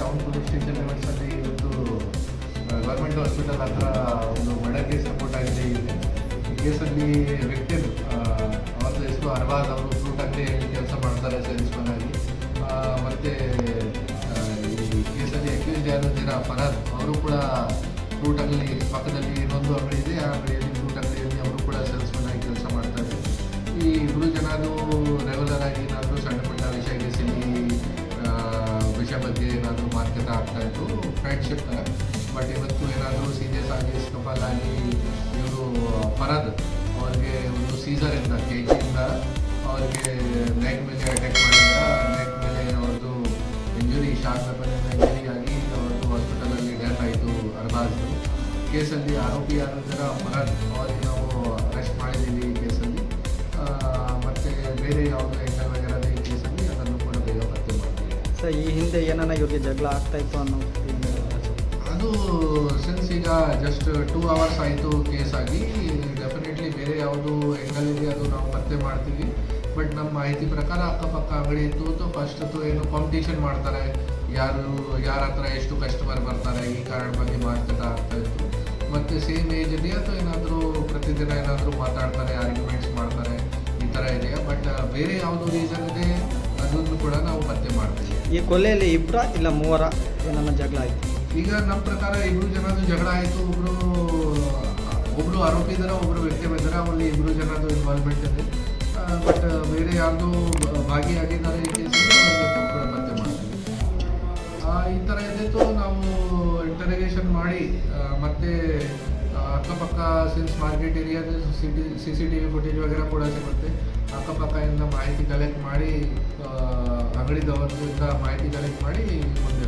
Town police station ಲೆವೆಲ್ಸಲ್ಲಿ ಇವತ್ತು government hospital ಹತ್ರ ಒಂದು ಮರ್ಡರ್ ಸಪೋರ್ಟ್ ಆಗಿದೆ. ಇದೆ ಈ ಕೇಸಲ್ಲಿ ವ್ಯಕ್ತಿ ಅವ್ರದ್ದು ಎಷ್ಟು ಅರ್ವಾದ್, ಅವರು ಫ್ರೂಟ್ ಅಂಗಡಿ ಕೆಲಸ ಮಾಡ್ತಾರೆ ಸೇಲ್ಸ್ಮನ್ ಆಗಿ ಮತ್ತು ಈ ಕೇಸಲ್ಲಿ ಅಕ್ಯೂಸ್ ದಿನ ಫರಾದ್. ಅವರು ಕೂಡ ಫ್ರೂಟ್ ಅಂಗಡಿ ಪಕ್ಕದಲ್ಲಿ ಇನ್ನೊಂದು ಅಂಗಡಿ ಇದೆ. ಆ ಅಂಗಡಿಯಲ್ಲಿ ಫ್ರೂಟ್ ಅಂಗಡಿಯಲ್ಲಿ ಅವರು ಕೂಡ ಸೇಲ್ಸ್ಮನ್ ಆಗಿ ಕೆಲಸ ಮಾಡ್ತಾರೆ. ಈ ಇಬ್ಬರು ಜನರು ರೆಗ್ಯುಲರ್ ಆಗಿ ಏನಾದರೂ ಸಣ್ಣ ಥರ ಬಟ್ ಇವತ್ತು ಏನಾದರೂ ಸೀರಿಯಸ್ ಆಗಿ ಸ್ಕಫಲ್ ಆಗಿ ಇವರು ಪರದ್ ಅವ್ರಿಗೆ ಒಂದು ಸೀಸರಿಂದ ಕೆ ಜಿಯಿಂದ ಅವ್ರಿಗೆ ನೆಕ್ ಮೇಲೆ ಅಟ್ಯಾಕ್ ಮಾಡಿದ ನೆಕ್ ಮೇಲೆ ಅವ್ರದ್ದು ಇಂಜುರಿ ಶಾಕ್ ವೆಪನಿಂದ ಇಂಜುರಿ ಆಗಿ ಅವ್ರದ್ದು ಹಾಸ್ಪಿಟಲಲ್ಲಿ ಡೆತ್ ಆಯಿತು ಅರ್ಬಾಜ್ದು ಕೇಸಲ್ಲಿ ಆರೋಪಿ ಯಾರಿದ್ದಾರ ಪರದ್ ಅವ್ರಿಗೆ ನಾವು ಅರೆಸ್ಟ್ ಮಾಡಿದ್ದೀವಿ ಈ ಕೇಸಲ್ಲಿ. ಮತ್ತು ಬೇರೆ ಯಾವುದೇ ಇಂಟರ್ ವಗೇರದ ಈ ಕೇಸಲ್ಲಿ ಅದನ್ನು ಕೂಡ ಬೇಗ ಪತ್ತೆ ಮಾಡ್ತೀವಿ. ಸರ್, ಈ ಹಿಂದೆ ಏನಾನ ಇವ್ರಿಗೆ ಜಗಳ ಆಗ್ತಾ ಇತ್ತು ಅನ್ನೋ ಅದು ಸಿನ್ಸ್ ಈಗ ಜಸ್ಟ್ ಟೂ ಅವರ್ಸ್ ಆಯಿತು ಕೇಸ್ ಆಗಿ ಡೆಫಿನೆಟ್ಲಿ ಬೇರೆ ಯಾವುದು ಎಂಗಲ್ ಇದೆ ಅದು ನಾವು ಪತ್ತೆ ಮಾಡ್ತೀವಿ. ಬಟ್ ನಮ್ಮ ಮಾಹಿತಿ ಪ್ರಕಾರ ಅಕ್ಕಪಕ್ಕ ಅಂಗಡಿ ಇತ್ತು ಫಸ್ಟ್ ಏನು ಕಾಂಪಿಟೇಷನ್ ಮಾಡ್ತಾರೆ. ಯಾರು, ಯಾರ ಹತ್ರ ಎಷ್ಟು ಕಸ್ಟಮರ್ ಬರ್ತಾರೆ, ಈ ಕಾರಣ ಬಗ್ಗೆ ಮಾತುಕತೆ ಆಗ್ತಾ ಇತ್ತು. ಮತ್ತು ಸೇಮ್ ಏಜ್ ಇದೆಯಾ ಅಥವಾ ಏನಾದರೂ ಪ್ರತಿದಿನ ಏನಾದರೂ ಮಾತಾಡ್ತಾರೆ ಆರ್ಗ್ಯುಮೆಂಟ್ಸ್ ಮಾಡ್ತಾರೆ, ಈ ಥರ ಇದೆಯಾ? ಬಟ್ ಬೇರೆ ಯಾವುದು ರೀಸನ್ ಇದೆ ಅದನ್ನು ಕೂಡ ನಾವು ಪತ್ತೆ ಮಾಡ್ತೀವಿ. ಈ ಕೊಲೆಯಲ್ಲಿ ಇಬ್ಬರ ಇಲ್ಲ ಮೂವರ ಏನನ್ನ ಜಗಳ ಆಯ್ತು? ಈಗ ನಮ್ಮ ಪ್ರಕಾರ ಇಬ್ರು ಜನದ್ದು ಜಗಳ ಆಯಿತು ಒಬ್ಬರು ಒಬ್ರು ಆರೋಪಿ ಇದ್ದಾರೆ ಒಬ್ರು ವ್ಯಕ್ತಿ ಇದ್ದಾರೆ ಅವರಲ್ಲಿ ಇಬ್ರು ಜನದ್ದು ಇನ್ವಾಲ್ವ್ಮೆಂಟ್ ಇದೆ. ಬಟ್ ಬೇರೆ ಯಾರ್ದು ಭಾಗಿಯಾಗಿದ್ದಾರೆ ಈ ಕೇಸಲ್ಲಿ ಪತ್ತೆ ಮಾಡ್ತೀವಿ. ಈ ಥರ ಇದ್ದಿತ್ತು, ನಾವು ಇಂಟರಿಗೇಷನ್ ಮಾಡಿ ಮತ್ತೆ ಅಕ್ಕಪಕ್ಕ ಸಿನ್ಸ್ market ಏರಿಯಾದ C C T V footage ವಗೇರ ಕೂಡ ಸಿಗುತ್ತೆ. ಅಕ್ಕಪಕ್ಕದಿಂದ ಮಾಹಿತಿ ಕಲೆಕ್ಟ್ ಮಾಡಿ ಅಂಗಡಿ ಅಂಗಡಿದವರಿಂದ ಮಾಹಿತಿ ಕಲೆಕ್ಟ್ ಮಾಡಿ ಮುಂದೆ